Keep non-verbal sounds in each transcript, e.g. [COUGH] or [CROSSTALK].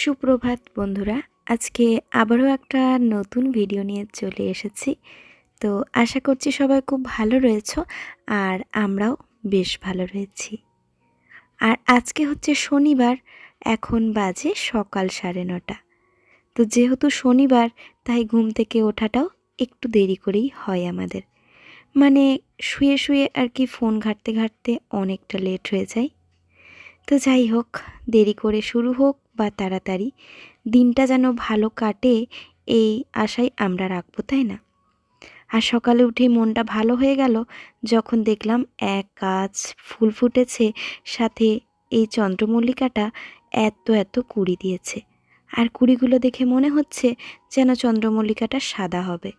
সুপ্রভাত বন্ধুরা, আজকে আবারও একটা নতুন ভিডিও নিয়ে চলে এসেছি। তো আশা করছি সবাই খুব ভালো রয়েছো আর আমরাও বেশ ভালো রয়েছি। আর আজকে হচ্ছে শনিবার, এখন বাজে সকাল সাড়ে নটা। তো যেহেতু শনিবার, তাই ঘুম থেকে ওঠাটাও একটু দেরি করেই হয় আমাদের। মানে শুয়ে শুয়ে আর কি ফোন ঘাঁটতে ঘাঁটতে অনেকটা লেট হয়ে যায়। তো যাই হোক, দেরি করে শুরু হোক। বা তাড়াতাড়ি দিনটা যেন ভালো কাটে, এই আশাই আমরা রাখব, তাই না? আর সকালে উঠেই মনটা ভালো হয়ে গেল যখন দেখলাম এক গাছ ফুল ফুটেছে, সাথে এই চন্দ্রমল্লিকাটা এত এত কুড়ি দিয়েছে। আর কুড়িগুলো দেখে মনে হচ্ছে যেন চন্দ্রমল্লিকাটা সাদা হবে।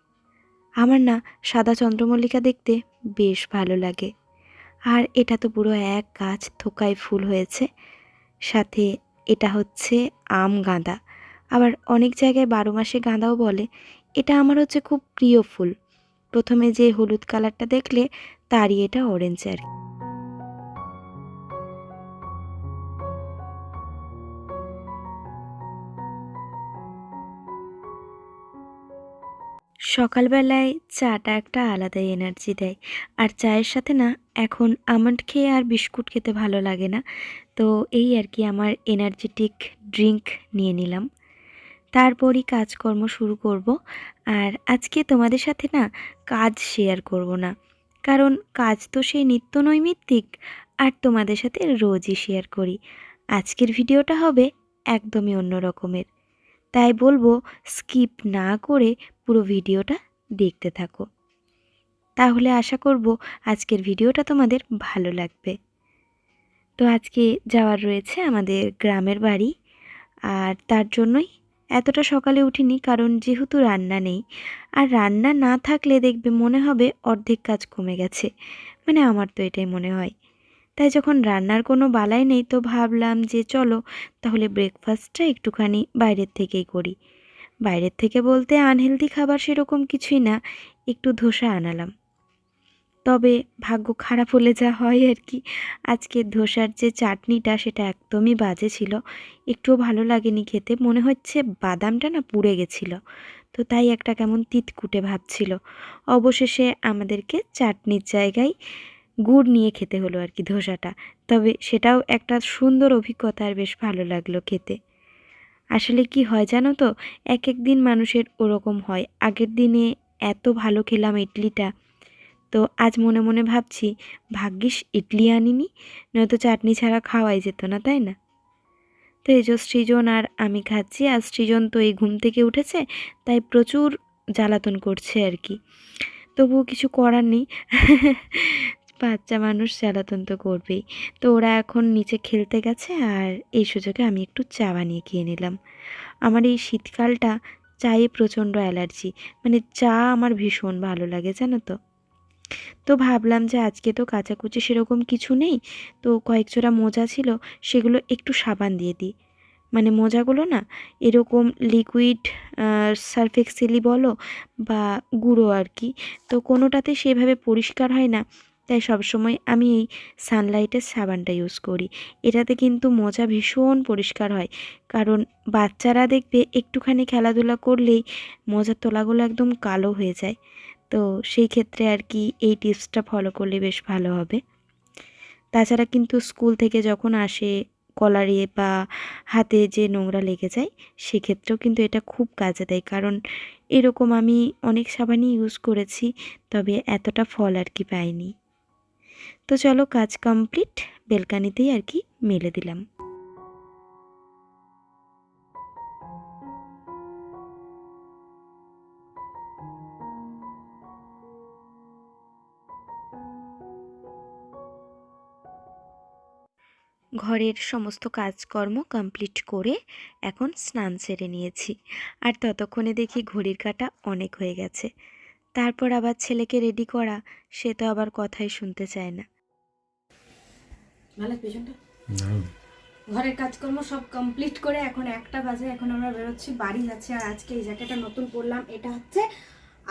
আমার না সাদা চন্দ্রমল্লিকা দেখতে বেশ ভালো লাগে। আর এটা তো পুরো এক গাছ থোকায় ফুল হয়েছে, সাথে এটা হচ্ছে আম গাঁদা। আবার অনেক জায়গায় বারো মাসে গাঁদাও বলে, এটা আমার হচ্ছে খুব প্রিয় ফুল। প্রথমে যে হলুদ কালারটা দেখলে তারই এটা অরেঞ্জ আর কি। সকালবেলায় চাটা একটা আলাদাই এনার্জি দেয়। আর চায়ের সাথে না, এখন আমন্ড খেয়ে আর বিস্কুট খেতে ভালো লাগে না। তো এই আর কি আমার এনার্জেটিক ড্রিঙ্ক নিয়ে নিলাম। তারপরই কাজকর্ম শুরু করব। আর আজকে তোমাদের সাথে না কাজ শেয়ার করব না। কারণ কাজ তো সেই নিত্য নৈমিত্তিক, আর তোমাদের সাথে রোজই শেয়ার করি। আজকের ভিডিওটা হবে একদমই অন্য রকমের। তাই বলব স্কিপ না করে পুরো ভিডিওটা দেখতে থাকো। তাহলে আশা করব আজকের ভিডিওটা তোমাদের ভালো লাগবে। তো আজকে যাওয়ার রয়েছে আমাদের গ্রামের বাড়ি। আর তার জন্যই এতটা সকালে উঠিনি, কারণ যেহেতু রান্না নেই। আর রান্না না থাকলে দেখবে মনে হবে অর্ধেক কাজ কমে গেছে। মানে আমার তো এটাই মনে হয়। তাই যখন রান্নার কোনো বালাই নেই তো ভাবলাম যে চলো তাহলে ব্রেকফাস্টটা একটুখানি বাইরের থেকেই করি। বাইরের থেকে বলতে আনহেলদি খাবার সেরকম কিছুই না, একটু ধোসা আনালাম। তবে ভাগ্য খারাপ হলে যা হয় আর কি। আজকে ধোসার যে চাটনিটা সেটা একদমই বাজে ছিল। একটুও ভালো লাগেনি খেতে। মনে হচ্ছে বাদামটা না পুড়ে গেছিল। তো তাই একটা কেমন তিতকুটে ভাব ছিল। অবশেষে আমাদেরকে চাটনির জায়গায় গুড় নিয়ে খেতে হলো আর কি ধোসাটা। তবে সেটাও একটা সুন্দর অভিজ্ঞতা আর বেশ ভালো লাগল খেতে। আসলে কি হয় জানো তো? এক এক দিন মানুষের ওরকম হয়। আগের দিনে এত ভালো খেলাম ইডলিটা। তো আজ মনে মনে ভাবছি, ভাগ্যিস ইডলি আনিনি, নয়তো চাটনি ছাড়া খাওয়াই যেত না, তাই না? তো এই যে সৃজন আর আমি খাচ্ছি, আর সৃজন তো এই ঘুম থেকে উঠেছে, তাই প্রচুর জ্বালাতন করছে আর কি। তবুও কিছু করার নেই, [LAUGHS] বাচ্চা মানুষ জ্বালাতন তো করবেই। তো ওরা এখন নিচে খেলতে গেছে, আর এই সুযোগে আমি একটু চা বানিয়ে খেয়ে নিলাম। আমার এই শীতকালটা চায়ে প্রচণ্ড অ্যালার্জি মানে চা আমার ভীষণ ভালো লাগে, জানো তো? তো ভাবলাম যে আজকে তো কাচাকুচি সেরকম কিছু নেই, তো কয়েক জোড়া মোজা ছিল, সেগুলো একটু সাবান দিয়ে দিই। মানে মোজাগুলো না, এরকম লিকুইড সার্ফেক্সেলি বলো বা গুঁড়ো আর কি, তো কোনোটাতে সেভাবে পরিষ্কার হয় না, তাই সবসময় আমি এই সানলাইটের সাবানটা ইউজ করি। এটাতে কিন্তু মোজা ভীষণ পরিষ্কার হয়, কারণ বাচ্চারা দেখবে একটুখানি খেলাধুলা করলেই মোজার তোলাগুলো একদম কালো হয়ে যায়। তো সেই ক্ষেত্রে আর কি এই টিপসটা ফলো করলে বেশ ভালো হবে। তাছাড়া কিন্তু স্কুল থেকে যখন আসে কলারে বা হাতে যে নোংরা লেগে যায়, সেক্ষেত্রেও কিন্তু এটা খুব কাজে দেয়। কারণ এরকম আমি অনেক সাবানই ইউজ করেছি, তবে এতটা ফল আর কি পাইনি। তো চলো কাজ কমপ্লিট বেলকানিতেই আর কি মেলে দিলাম। ঘরের সমস্ত কাজকর্ম কমপ্লিট করে এখন স্নান সেরে নিয়েছি। আর ততক্ষণে দেখি ঘড়ির কাটা অনেক হয়ে গেছে। তারপর আবার ছেলেকে রেডি করা সে তো আবার কথাই শুনতে চায় না। ঘরের কাজকর্ম সব কমপ্লিট করে এখন একটা বাজে এখন আমরা বেরোচ্ছি বাড়ি যাচ্ছি। আর আজকে এই জ্যাকেটটা নতুন পরলাম এটা হচ্ছে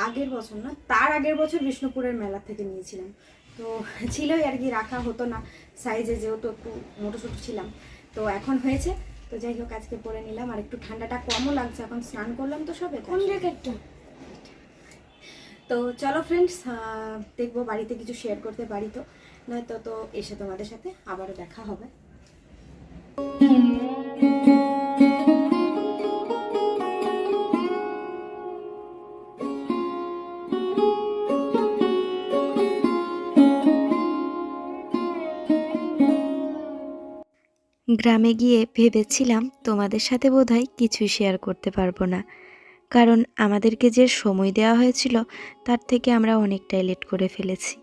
আগের বছর না তার আগের বছর বিষ্ণুপুরের মেলা থেকে নিয়েছিলাম। তো ছিলই আর কি রাখা হতো না। সাইজে যেহেতু একটু মোটো ছোটো ছিলাম। তো এখন হয়েছে। তো যাই হোক আজকে পরে নিলাম। আর একটু ঠান্ডাটা কমও লাগছে। এখন স্নান করলাম তো সবে কোন জ্যাকেটটা তো চলো ফ্রেন্ডস দেখব বাড়িতে কিছু শেয়ার করতে পারি তো। নয়তো তো এসে তোমাদের সাথে আবারও দেখা হবে। গ্রামে গিয়ে ভেবেছিলাম তোমাদের সাথে বোধহয় কিছুই শেয়ার করতে পারব না। কারণ আমাদেরকে যে সময় দেওয়া হয়েছিল, তার থেকে আমরা অনেকটাই লেট করে ফেলেছি।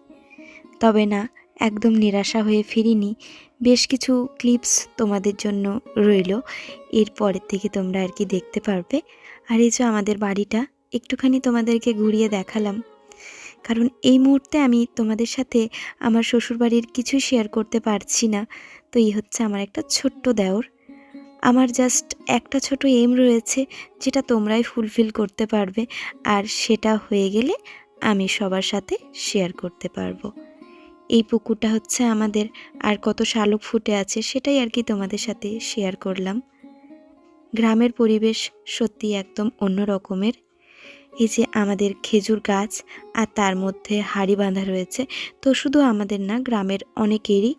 তবে না, একদম নিরাশা হয়ে ফিরিনি। বেশ কিছু ক্লিপস তোমাদের জন্য রইল। এর পরের থেকে তোমরা আর কি দেখতে পারবে। আর এই যে আমাদের বাড়িটা, একটুখানি তোমাদেরকে ঘুরিয়ে দেখালাম। কারণ এই মুহূর্তে আমি তোমাদের সাথে আমার শ্বশুরবাড়ির কিছু শেয়ার করতে পারছি না। তো এই হচ্ছে আমার একটা ছোট্ট দেওর। আমার জাস্ট একটা ছোট এম রয়েছে যেটা তোমরাই ফুলফিল করতে পারবে আর সেটা হয়ে গেলে আমি সবার সাথে শেয়ার করতে পারব। এই পুকুরটা হচ্ছে আমাদের আর কত শালুক ফুটে আছে সেটাই আর কি তোমাদের সাথে শেয়ার করলাম। গ্রামের পরিবেশ সত্যি একদম অন্য রকমের। এই যে আমাদের খেজুর গাছ আর তার মধ্যে হাড়ি বাঁধা রয়েছে, তো শুধু আমাদের না, গ্রামের অনেকেরই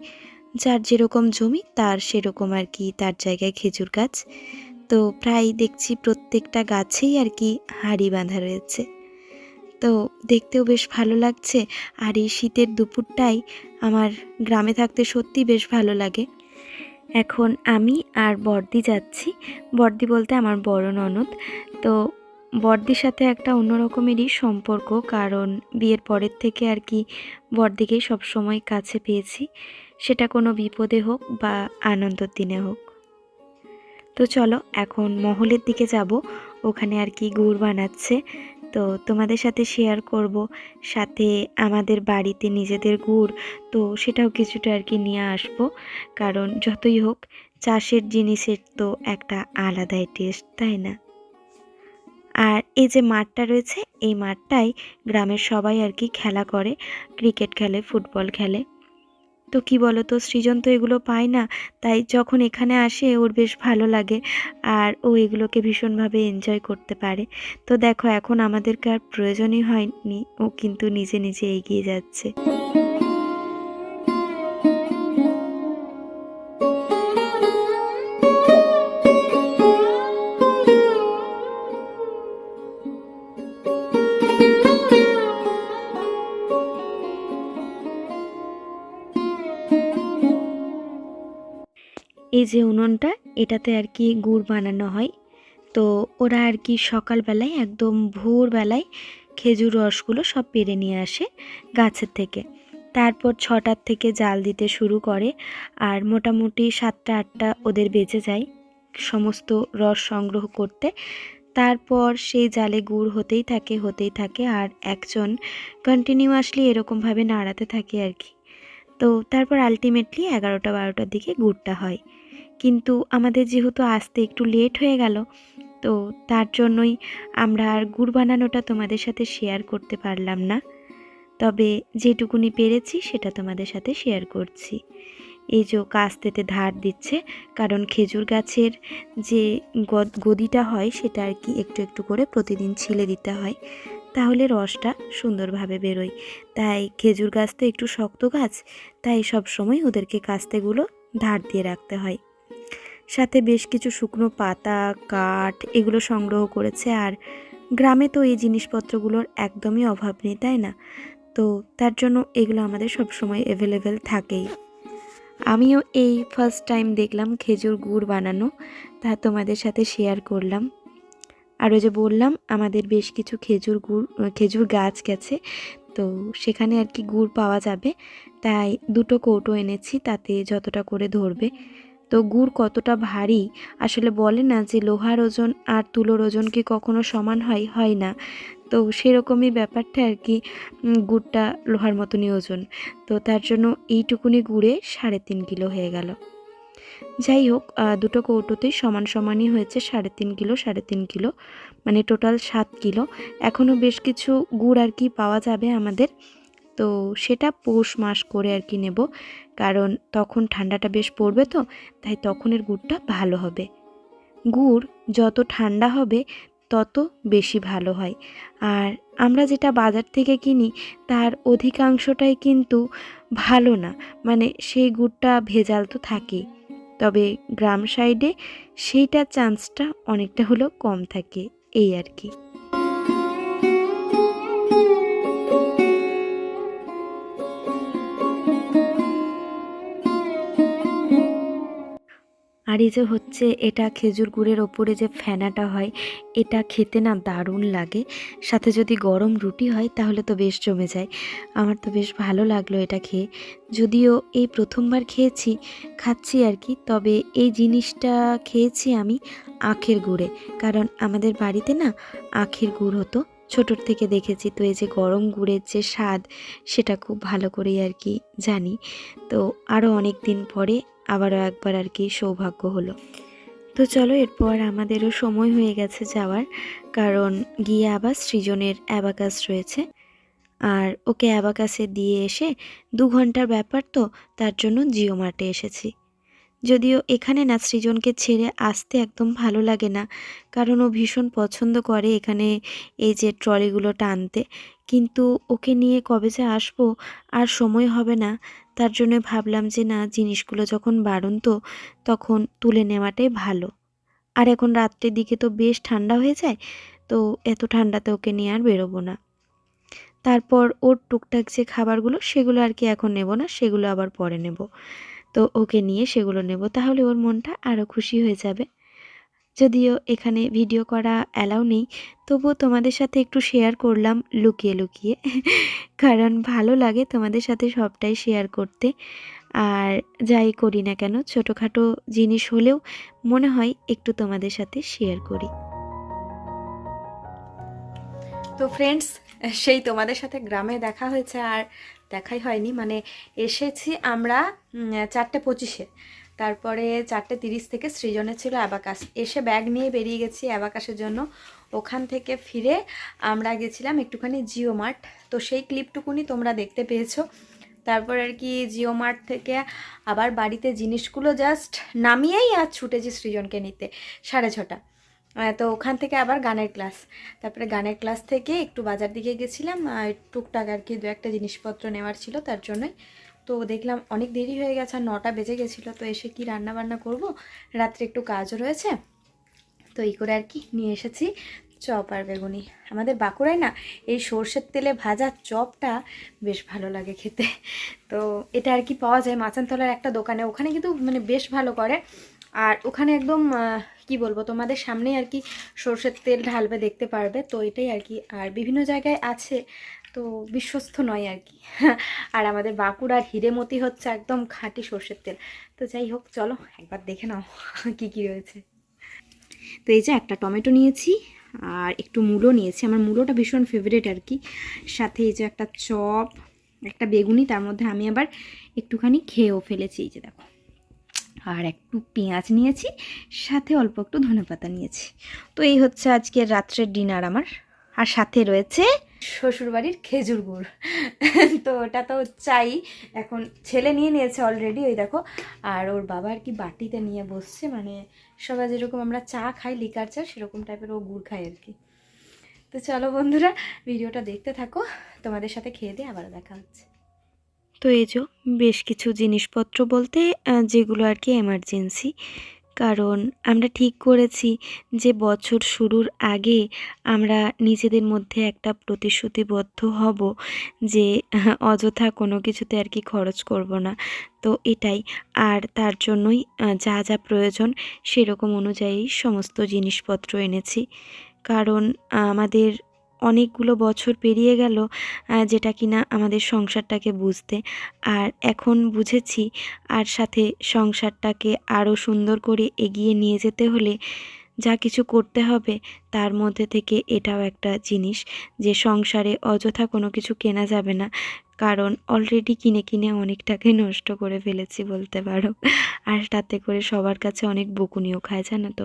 যার যেরকম জমি, তার সেরকম আর কি তার জায়গায় খেজুর গাছ। তো প্রায় দেখছি প্রত্যেকটা গাছেই আর কি হাড়ি বাঁধা রয়েছে। তো দেখতেও বেশ ভালো লাগছে। আর এই শীতের দুপুরটাই আমার গ্রামে থাকতে সত্যি বেশ ভালো লাগে। এখন আমি আর বর্দি যাচ্ছি। বর্দি বলতে আমার বড় ননদ। তো বর্দির সাথে একটা অন্য রকমেরই সম্পর্ক। কারণ বিয়ের পরের থেকে আর কি বর্দিকেই সবসময় কাছে পেয়েছি। সেটা কোনো বিপদে হোক বা আনন্দর দিনে হোক। তো চলো, এখন মহলের দিকে যাব। ওখানে আর কি গুড় বানাচ্ছে। তো তোমাদের সাথে শেয়ার করব। সাথে আমাদের বাড়িতে নিজেদের গুড়, তো সেটাও কিছুটা আর কি নিয়ে আসব। কারণ যতই হোক, চাষের জিনিসের তো একটা আলাদাই টেস্ট তাই না? আর এই যে মাঠটা রয়েছে, এই মাঠটাই গ্রামের সবাই আর কি খেলা করে। ক্রিকেট খেলে, ফুটবল খেলে। তো কি বলো তো সৃজন তো এগুলো পায় না, তাই যখন এখানে আসে ওর বেশ ভালো লাগে আর ও এগুলোকে ভীষণভাবে এনজয় করতে পারে। তো দেখো, এখন আমাদেরকে আর প্রয়োজনই হয়নি, ও কিন্তু নিজে নিজে এগিয়ে যাচ্ছে। এই যে উনুনটা, এটাতে আর কি গুড় বানানো হয়। তো ওরা আর কি সকালবেলায় একদম ভোরবেলায় খেজুর রসগুলো সব পেরে নিয়ে আসে গাছের থেকে। তারপর ছটার থেকে জাল দিতে শুরু করে আর মোটামুটি সাতটা, আটটা ওদের বেজে যায় সমস্ত রস সংগ্রহ করতে। তারপর সেই জালে গুড় হতেই থাকে হতেই থাকে আর একজন কন্টিনিউয়াসলি এরকমভাবে নাড়াতে থাকে আর কি। তো তারপর আলটিমেটলি এগারোটা, বারোটার দিকে গুড়টা হয়। কিন্তু আমাদের যেহেতু আসতে একটু লেট হয়ে গেল, তো তার জন্যই আমরা আর গুড় বানানোটা তোমাদের সাথে শেয়ার করতে পারলাম না। তবে যেটুকুনি পেরেছি সেটা তোমাদের সাথে শেয়ার করছি। এই যে কাস্তেতে ধার দিচ্ছে, কারণ খেজুর গাছের যে গদ- গদিটা হয় সেটা আর কি একটু একটু করে প্রতিদিন ছিলে দিতে হয়, তাহলে রসটা সুন্দরভাবে বেরোয়। তাই খেজুর গাছ তো একটু শক্ত গাছ, তাই সব সময় ওদেরকে কাস্তেগুলো ধার দিয়ে রাখতে হয়। সাথে বেশ কিছু শুকনো পাতা, কাঠ এগুলো সংগ্রহ করেছে আর গ্রামে তো এই জিনিসপত্রগুলোর একদমই অভাব নেই, তাই না? তো তার জন্য এগুলো আমাদের সব সময় অ্যাভেলেবেল থাকেই। আমিও এই ফার্স্ট টাইম দেখলাম খেজুর গুড় বানানো, তা তোমাদের সাথে শেয়ার করলাম। আর ওই যে বললাম, আমাদের বেশ কিছু খেজুর গুড়, খেজুর গাছ গেছে, তো সেখানে আর কি গুড় পাওয়া যাবে, তাই দুটো কৌটো এনেছি, তাতে যতটা করে ধরবে তো গুড় কতটা ভারী? আসলে বলে না যে লোহার ওজন আর তুলোর ওজন কি কখনো সমান হয়? হয় না। তো সেরকমই ব্যাপারটা আর কি গুড়টা লোহার মতনই ওজন। তো তার জন্য এইটুকুনি গুড়ে সাড়ে তিন কিলো হয়ে গেল। যাই হোক দুটো কৌটোতেই সমান সমানই হয়েছে সাড়ে তিন কিলো, সাড়ে তিন কিলো মানে টোটাল সাত কিলো। এখনও বেশ কিছু গুড় আর কি পাওয়া যাবে আমাদের। তো সেটা পৌষ মাস করে আর কি নেব। কারণ তখন ঠান্ডাটা বেশ পড়বে তো, তাই তখনের গুড়টা ভালো হবে। গুড় যত ঠান্ডা হবে, তত বেশি ভালো হয়। আর আমরা যেটা বাজার থেকে কিনি, তার অধিকাংশটাই কিন্তু ভালো না। মানে সেই গুড়টা ভেজাল তো থাকেই। তবে গ্রাম সাইডে সেইটার চান্সটা অনেকটা হলেও কম থাকে, এই আর কি আর এই যে হচ্ছে এটা খেজুর গুড়ের ওপরে যে ফেনাটা হয়, এটা খেতে না দারুণ লাগে। সাথে যদি গরম রুটি হয়, তাহলে তো বেশ জমে যায়। আমার তো বেশ ভালো লাগল এটা খেয়ে। যদিও এই প্রথমবার খেয়েছি, খাচ্ছি আর কি, তবে এই জিনিসটা খেয়েছি আমি আখের গুড়ে। কারণ আমাদের বাড়িতে না আখের গুড় হতো, ছোটোর থেকে দেখেছি। তো এই যে গরম গুড়ের যে স্বাদ, সেটা খুব ভালো করেই আর কি জানি। তো আরও অনেক দিন পরে আবারও একবার আর কি সৌভাগ্য হলো। তো চলো, এরপর আমাদেরও সময় হয়ে গেছে যাওয়ার, কারণ গিয়ে আবার সৃজনের অ্যাবাকাস রয়েছে। আর ওকে অ্যাবাকাসে দিয়ে এসে দু ঘণ্টার ব্যাপার তো, তার জন্য জিও মার্টে এসেছি। যদিও এখানে না সৃজনকে ছেড়ে আসতে একদম ভালো লাগে না, কারণ ও ভীষণ পছন্দ করে এখানে এই যে ট্রলিগুলো টানতে। কিন্তু ওকে নিয়ে কবে যে আসব আর সময় হবে না। তার জন্য ভাবলাম যে না, জিনিসগুলো যখন বাড়ন্ত তখন তুলে নেওয়াটাই ভালো। আর এখন রাত্রের দিকে তো বেশ ঠান্ডা হয়ে যায়, তো এত ঠান্ডাতে ওকে নিয়ে আর বেরোবো না। তারপর ওর টুকটাক যে খাবারগুলো, সেগুলো আর কি এখন নেব না, সেগুলো আবার পরে নেব। তো ওকে নিয়ে সেগুলো নেব, তাহলে ওর মনটা আরও খুশি হয়ে যাবে। যদিও এখানে ভিডিও করা অ্যালাউ নেই, তবুও তোমাদের সাথে একটু শেয়ার করলাম লুকিয়ে লুকিয়ে। কারণ ভালো লাগে তোমাদের সাথে সবটাই শেয়ার করতে। আর যাই করি না কেন, ছোটোখাটো জিনিস হলেও মনে হয় একটু তোমাদের সাথে শেয়ার করি। তো ফ্রেন্ডস সেই তোমাদের সাথে গ্রামে দেখা হয়েছে আর দেখাই হয়নি। মানে এসেছি আমরা চারটে পঁচিশে। তারপরে চারটে তিরিশ থেকে সৃজনের ছিল অ্যাবাকাস। এসে ব্যাগ নিয়ে বেরিয়ে গেছি অ্যাবাকাসের জন্য। ওখান থেকে ফিরে আমরা গেছিলাম একটুখানি জিও মার্ট। তো সেই ক্লিপটুকুনি তোমরা দেখতে পেয়েছ। তারপর আর কি জিও মার্ট থেকে আবার বাড়িতে জিনিসগুলো জাস্ট নামিয়েই আর ছুটেছি সৃজনকে নিতে সাড়ে ছটা। তো ওখান থেকে আবার গানের ক্লাস। তারপরে গানের ক্লাস থেকে একটু বাজার দিকে গেছিলাম। টুকটাক আর কি দু একটা জিনিসপত্র নেওয়ার ছিল তার জন্যই। তো দেখলাম অনেক দেরি হয়ে গেছে, আর নটা বেজে গেছিল, তো এসে কি রান্না বান্না করব? রাত্রে একটু কাজও রয়েছে, তো এই করে আর কি নিয়ে এসেছি চপ আর বেগুনি। আমাদের বাঁকুড়ায় না এই সর্ষের তেলে ভাজা চপটা বেশ ভালো লাগে খেতে। তো এটা আর কি পাওয়া যায় মাচানতলার একটা দোকানে, ওখানে কিন্তু মানে বেশ ভালো করে। আর ওখানে একদম কি বলব, তোমাদের সামনেই আর কি সর্ষের তেল ঢালবে, দেখতে পারবে, তো এটাই আর কি। আর বিভিন্ন জায়গায় আছে তো বিশ্বস্ত নয় আর কি। আর আমাদের বাঁকুড়ার হিরেমতি হচ্ছে একদম খাঁটি সর্ষের তেল। তো যাই হোক, চলো একবার দেখে নাও কি কি রয়েছে। তো এই যে একটা টমেটো নিয়েছি, আর একটু মূলো নিয়েছি। আমার মূলোটা ভীষণ ফেভারিট আর কি। সাথে এই যে একটা চপ, একটা বেগুনি, তার মধ্যে আমি আবার একটুখানি খেয়েও ফেলেছি, এই যে দেখো। আর একটু পেঁয়াজ নিয়েছি, সাথে অল্প একটু ধনেপাতা নিয়েছি। তো এই হচ্ছে আজকের রাত্রের ডিনার আমার। আর সাথে রয়েছে শ্বশুরবাড়ির খেজুর গুড়। তো ওটা তো চাই। এখন ছেলে নিয়ে নিয়েছে অলরেডি ওই দেখো। আর ওর বাবা আর কি বাটিতে নিয়ে বসছে। মানে সবাই যেরকম আমরা চা খাই লিকার চা, সেরকম টাইপের ও গুড় খায় আর কি। তো চলো বন্ধুরা, ভিডিওটা দেখতে থাকো। তোমাদের সাথে খেয়ে দিয়ে আবার দেখা হচ্ছে। তো এই যে বেশ কিছু জিনিসপত্র বলতে যেগুলো আর কি এমার্জেন্সি কারণ আমরা ঠিক করেছি যে বছর শুরুর আগে আমরা নিজেদের মধ্যে একটা প্রতিশ্রুতিবদ্ধ হব যে [LAUGHS] অযথা কোনো কিছুতে আর কি খরচ করব না। তো এটাই। আর তার জন্যই যা যা প্রয়োজন সেরকম অনুযায়ী সমস্ত জিনিসপত্র এনেছি। কারণ আমাদের অনেকগুলো বছর পেরিয়ে গেল যেটা কিনা আমাদের সংসারটাকে বুঝতে। আর এখন বুঝেছি, আর সাথে সংসারটাকে আরও সুন্দর করে এগিয়ে নিয়ে যেতে হলে যা কিছু করতে হবে, তার মধ্যে থেকে এটাও একটা জিনিস যে সংসারে অযথা কোনো কিছু কেনা যাবে না। কারণ অলরেডি কিনে কিনে অনেক টাকাই নষ্ট করে ফেলেছি বলতে পারো। আর তাতে করে সবার কাছে অনেক বকুনিও খায়, জানো তো।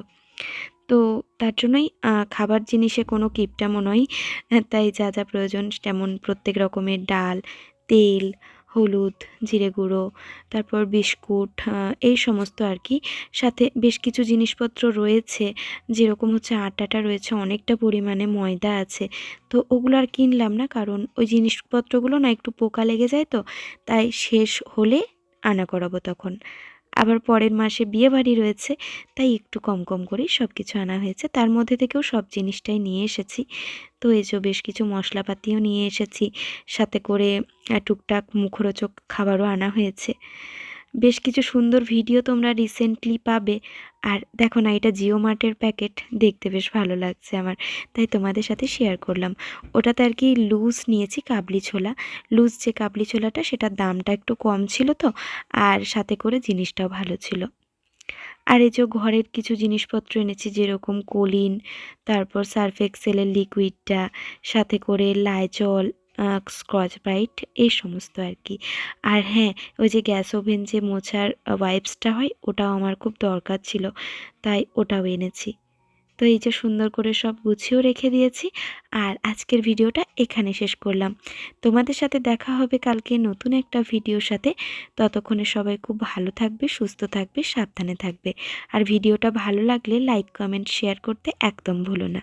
তো তার জন্যই খাবার জিনিসে কোনো কিপটামো নয়। তাই যা যা প্রয়োজন তেমন প্রত্যেক রকমের ডাল, তেল, হলুদ, জিরে গুঁড়ো, তারপর বিস্কুট এই সমস্ত আর কি। সাথে বেশ কিছু জিনিসপত্র রয়েছে, যেরকম হচ্ছে আটাটা রয়েছে, অনেকটা পরিমাণে ময়দা আছে। তো ওগুলো আর কিনলাম না, কারণ ওই জিনিসপত্রগুলো না একটু পোকা লেগে যায় তো, তাই শেষ হলে আনা করাবো তখন। আবার পরের মাসে বিয়ে বাড়ি রয়েছে, তাই একটু কম কম করেই সব কিছু আনা হয়েছে। তার মধ্যে থেকেও সব জিনিসটাই নিয়ে এসেছি। তো এই যে বেশ কিছু মশলাপাতিও নিয়ে এসেছি, সাথে করে টুকটাক মুখরোচক খাবারও আনা হয়েছে। বেশ কিছু সুন্দর ভিডিও তোমরা রিসেন্টলি পাবে। আর দেখো না, এটা জিও মার্টের প্যাকেট, দেখতে বেশ ভালো লাগছে আমার। তাই তোমাদের সাথে শেয়ার করলাম। ওটাতে আর কি লুজ নিয়েছি কাবলি ছোলা। লুজ যে কাবলি ছোলাটা, সেটার দামটা একটু কম ছিল তো, আর সাথে করে জিনিসটাও ভালো ছিল। আর এই যে ঘরের কিছু জিনিসপত্র এনেছি, যেরকম কলিন, তারপর সার্ফ এক্সেলের লিকুইডটা সাথে করে লাইজল স্কচ ব্রাইট এই সমস্ত আর কি। আর হ্যাঁ ওই যে গ্যাস ওভেন যে মোছার ওয়াইপসটা হয়, ওটাও আমার খুব দরকার ছিল, তাই ওটাও এনেছি। তো এই যে সুন্দর করে সব গুছিয়েও রেখে দিয়েছি, আর আজকের ভিডিওটা এখানে শেষ করলাম। তোমাদের সাথে দেখা হবে কালকে নতুন একটা ভিডিওর সাথে। ততক্ষণে সবাই খুব ভালো থাকবে, সুস্থ থাকবে, সাবধানে থাকবে। আর ভিডিওটা ভালো লাগলে লাইক কমেন্ট শেয়ার করতে একদম ভুলো না।